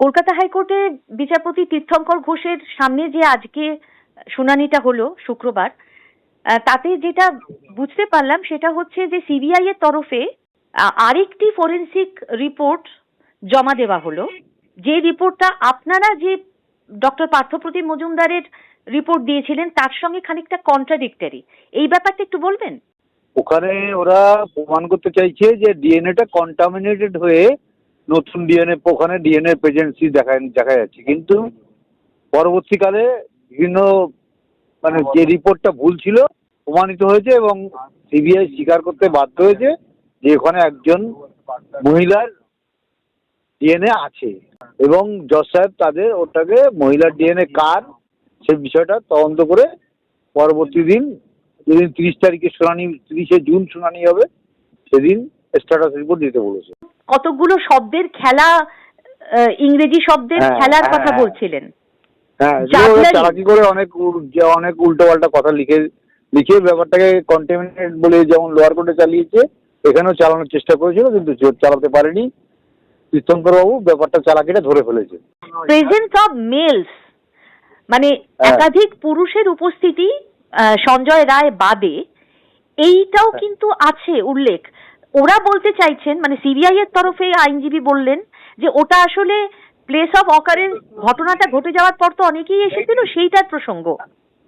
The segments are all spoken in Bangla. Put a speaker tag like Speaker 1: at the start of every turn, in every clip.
Speaker 1: কলকাতা হাইকোর্টে বিচারপতি তীর্থঙ্কর ঘোষের সামনে যে আজকে শুনানিটা হলো, শুক্রবার তাতে যেটা বুঝতে পারলাম সেটা হচ্ছে যে সিবিআই এর তরফে আরেকটি ফরেন্সিক রিপোর্ট জমা দেওয়া হলো। যে রিপোর্টটা আপনারা যে ডক্টর পার্থপ্রতিম মজুমদারের রিপোর্ট দিয়েছিলেন, তার সঙ্গে খানিকটা কন্ট্রাডিক্টরি এই ব্যাপারটা একটু বলবেন?
Speaker 2: ওখানে ওরা প্রমাণ করতে চাইছে যে ডিএনএটা কন্টামিনেটেড হয়ে নতুন ডিএনএ ওখানে ডিএনএ প্রেজেন্সি দেখা দেখা যাচ্ছে। কিন্তু পরবর্তীকালে বিভিন্ন মানে যে রিপোর্টটা ভুল ছিল, প্রমাণিত হয়েছে এবং সিবিআই স্বীকার করতে বাধ্য হয়েছে যে ওখানে একজন মহিলার ডিএনএ আছে। এবং জজ সাহেব তাদের, ওটাকে মহিলার ডিএনএ কার, সে বিষয়টা তদন্ত করে পরবর্তী দিন, যেদিন তিরিশ তারিখে শুনানি, তিরিশে জুন শুনানি হবে, সেদিন স্ট্যাটাস রিপোর্ট দিতে বলেছে
Speaker 1: কতগুলো শব্দের খেলা ইংরেজি শব্দের
Speaker 2: হ্যাঁ,
Speaker 1: খেলার কথা
Speaker 2: হ্যাঁ।
Speaker 1: বলছিলেন
Speaker 2: হ্যাঁ চালাকি করে অনেক অনেক উল্টো পাল্টা কথা লিখে লিখে ব্যাপারটাকে কন্টেমিনেট বলে যেমন লোয়ার কোর্টে চালিয়েছে এখানেও চালানোর চেষ্টা করেছিল কিন্তু জোর চালাতে পারেনি তীর্থঙ্কর বাবু ব্যাপারটা চালাকিটা ধরে ফেলেছে
Speaker 1: প্রেজেন্স অফ মেলস মানে। একাধিক পুরুষের উপস্থিতি সঞ্জয় রায় বাদে এইটাও। কিন্তু আছে উল্লেখ ওরা বলতে চাইছেন মানে সিবিআই এর তরফে আইনজীবী বললেন যে ওটা আসলে প্লেস অফ অকারেন্স ঘটনাটা ঘটে যাওয়ার পর তো অনেকেই এসেছিল সেইটার প্রসঙ্গ।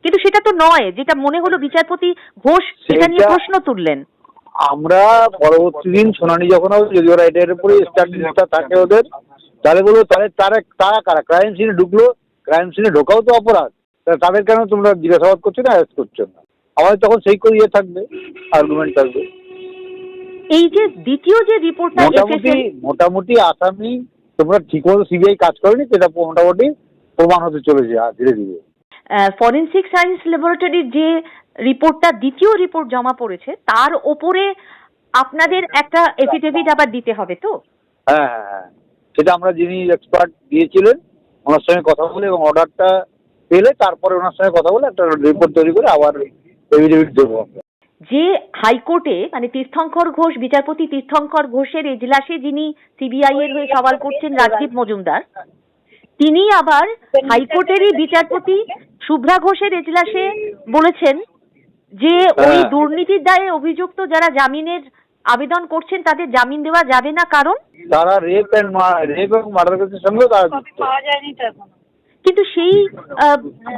Speaker 1: কিন্তু সেটা তো নয় যেটা মনে হলো বিচারপতি ঘোষ এটা নিয়ে প্রশ্ন তুললেন।
Speaker 2: আমরা পরবর্তী দিন শুনানি যখন হবে যদি ওরা এটার উপরে স্ট্যাটিসটা থাকে ওদের তাহলে বলব তাহলে তারা তারা কারা? ক্রাইম সিনে ঢুকলো ক্রাইম সিনে ঢোকাও তো অপরাধ। তাদের কেন তোমরা জিজ্ঞাসাবাদ করছ না অ্যারেস্ট করছ না? আমাদের তখন সেই করে ইয়ে থাকবে আর্গুমেন্ট থাকবে।
Speaker 1: এই যে দ্বিতীয় যে রিপোর্টটা
Speaker 2: মোটামুটি মোটামুটি আসামি তোমরা ঠিকমতো সিবিআই কাজ করেনি সেটা মোটামুটি প্রমাণ হতে চলেছে ধীরে ধীরে।
Speaker 1: ফরেন্সিক সায়েন্স ল্যাবরেটরির যে রিপোর্টটা দ্বিতীয় রিপোর্ট জমা পড়েছে তার ওপরে আপনাদের একটা এফিডেভিট আবার দিতে হবে তো?
Speaker 2: হ্যাঁ হ্যাঁ হ্যাঁ। সেটা আমরা যিনি এক্সপার্ট দিয়েছিলেন ওনার সঙ্গে কথা বলে এবং অর্ডারটা পেলে তারপরে ওনার সঙ্গে কথা বলে একটা রিপোর্ট তৈরি করে আবার এভিডেভিট দেবো
Speaker 1: যে হাইকোর্টে মানে তীর্থঙ্কর ঘোষ বিচারপতি তীর্থঙ্কর ঘোষের এজলাসে যিনি সিবিআই এর হয়ে সওয়াল করছেন রাজদীপ মজুমদার তিনি আবার হাইকোর্টেরই বিচারপতি শুভ্রা ঘোষের এজলাসে বলেছেন যে ওই
Speaker 2: হ্যাঁ।
Speaker 1: দুর্নীতির দায়ে অভিযুক্ত যারা জামিনের আবেদন করছেন তাদের জামিন দেওয়া যাবে না কারণ
Speaker 2: তারা রেপ অ্যান্ড রেপ এবং মার্ডার কেসের সঙ্গেও তারা যুক্ত
Speaker 3: পাওয়া যায়নি তো এখনও
Speaker 1: কিন্তু সেই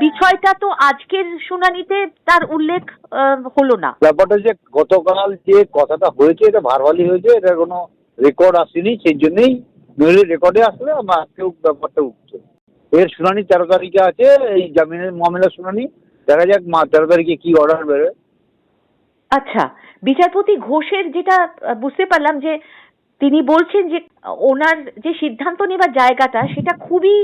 Speaker 1: বিষয়টা তো আজকের শুনানিতে তার উল্লেখ হলো না।
Speaker 2: ব্যাপারটা যে গতকাল যে কথাটা হয়েছে এটা ভারবালি হয়েছে এটা কোনো রেকর্ড আসেনি সেই জন্যই নইলে রেকর্ডে আসলে আমরা আজকেও ব্যাপারটা উঠছে। এর শুনানি তেরো তারিখে আছে এই জামিনের মামলার শুনানি। দেখা যাক মা তেরো তারিখে কি অর্ডার বেরোয়।
Speaker 1: আচ্ছা বিচারপতি ঘোষের যেটা বুঝতে পারলাম যে তিনি বলছেন যে ওনার যে সিদ্ধান্ত নেবার জায়গাটা সেটা খুবই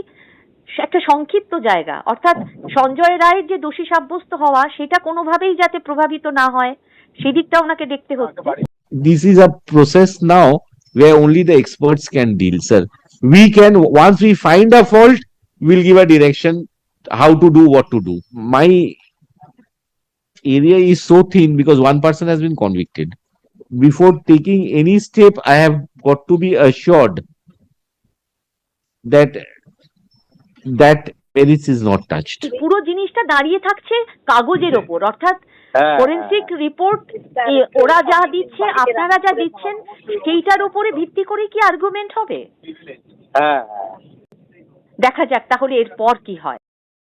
Speaker 1: একটা সংক্ষিপ্ত জায়গা অর্থাৎ সঞ্জয় রায়ের যে দোষী সাব্যস্ত হওয়া সেটা কোনোভাবেই যাতে প্রভাবিত না হয় সেদিকটা ওনাকে দেখতে হচ্ছে
Speaker 4: this is a process now where only the experts can deal, sir. We can, once we find a fault, we'll give a direction how to do what to do. My area is so thin because one person has been convicted. Before taking any step, I have got to be assured that that merits is not touched
Speaker 1: পুরো জিনিসটা দাঁড়িয়ে থাকছে কাগজের ওপর অর্থাৎ
Speaker 2: হ্যাঁ,
Speaker 1: ফরেন্সিক রিপোর্ট ওরা যা দিচ্ছে আপনারা যা দিচ্ছেন সেইটার উপরে ভিত্তি করে কি আর্গুমেন্ট হবে?
Speaker 2: হ্যাঁ হ্যাঁ।
Speaker 1: দেখা যাক তাহলে এরপর কি হয়।